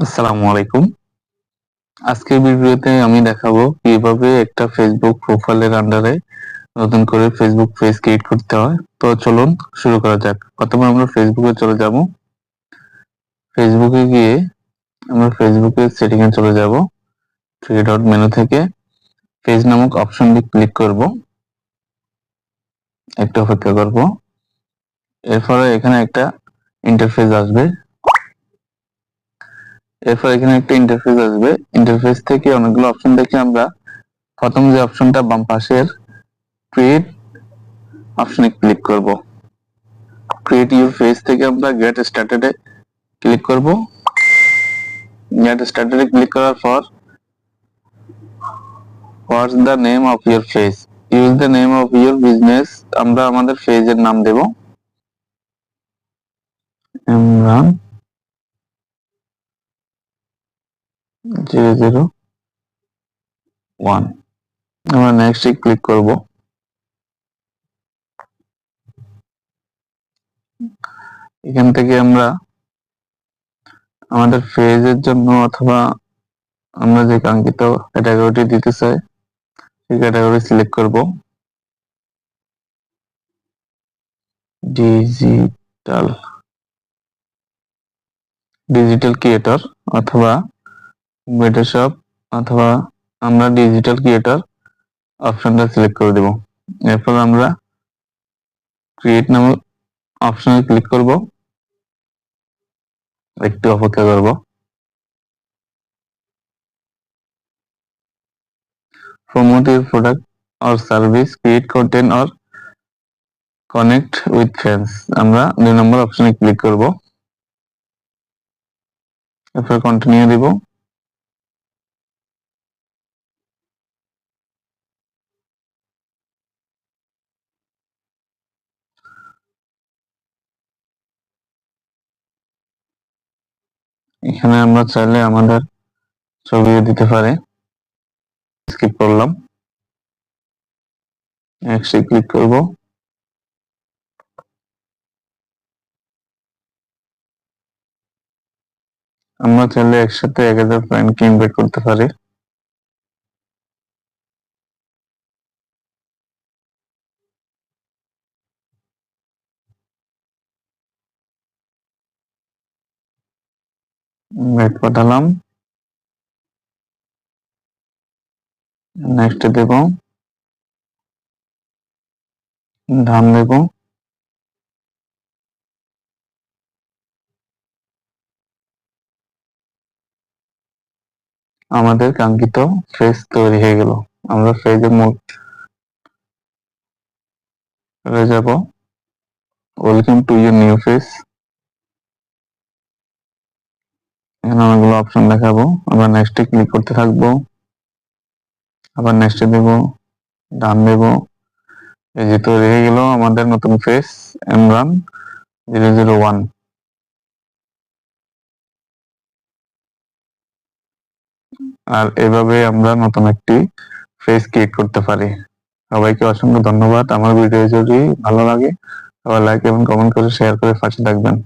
আসসালামু আলাইকুম। আজকের ভিডিওতে আমি দেখাবো কীভাবে একটা ফেসবুক প্রোফাইলের আন্ডারে নতুন করে ফেসবুক পেজ ক্রিয়েট করতে হয়। তো চলুন শুরু করা যাক। প্রথমে আমরা ফেসবুকে চলে যাব। ফেসবুকে গিয়ে আমরা ফেসবুকের সেটিং এ চলে যাব। থ্রি ডট মেনু থেকে পেজ নামক অপশনটি ক্লিক করব। একটু অপেক্ষা করব। এরপরে এখানে একটা ইন্টারফেস আসবে। এরপর এখানে একটা ইন্টারফেস আসবে। ইন্টারফেস থেকে অনেকগুলো অপশন দেখে আমরা। প্রথম যে অপশনটা বাম পাশের ক্রিয়েট অপশনে ক্লিক করব। ক্রিয়েট ইউর ফেস থেকে আমরা গেট স্টার্টেড এ ক্লিক করব। গেট স্টার্টেড এ ক্লিক করার পর what's the name of your face use the name of your business আমরা আমাদের ফেজের নাম দেব। ইমরান জিরো জিরো ওয়ান আমরা নেক্সট ক্লিক করব। এখান থেকে আমরা আমাদের ফেজের জন্য অথবা আমরা যে কাঙ্ক্ষিত ক্যাটাগরিটি দিতে চাই, সেই ক্যাটাগরি সিলেক্ট করব। ডিজিটাল ডিজিটাল ক্রিয়েটর অথবা মেটাশপ অথবা আমরা ডিজিটাল ক্রিয়েটর অপশনটা সিলেক্ট করে দেব। এরপর আমরা ক্রিয়েট নামক অপশনে ক্লিক করব। একটু অপেক্ষা করব। Promote your product or service, create content or connect with আমরা দুই নম্বর অপশনে ক্লিক করব। এরপর কন্টিনিউ দিব। এখানে আমরা চাইলে আমাদের ছবিও দিতে পারে। স্কিপ করলাম। নেক্সট ক্লিক করব। আমরা চাইলে একসাথে এক হাজার ফ্রেন্ডকে ইনভাইট করতে পারি। ইনভাইট পাঠালাম নেক্সট দেব। ধান দেব। আমাদের কাঙ্ক্ষিত ফেস তৈরি হয়ে গেল। আমরা ফেজের মূল যাব। Welcome to your new face এখানে অনেকগুলো অপশন দেখাবো। আমরা নেক্সটে ক্লিক করতে থাকব। আবার নেক্সটে দেব। ডান দেব। এই যে তৈরি হয়ে গেল আমাদের নতুন face Imran zero zero one আর এভাবে আমরা নতুন একটি ফেস ক্রিয়েট করতে পারি। সবাইকে অসংখ্য ধন্যবাদ। আমার ভিডিও যদি ভালো লাগে সবাই লাইক এবং কমেন্ট করে শেয়ার করে পাশে থাকবেন।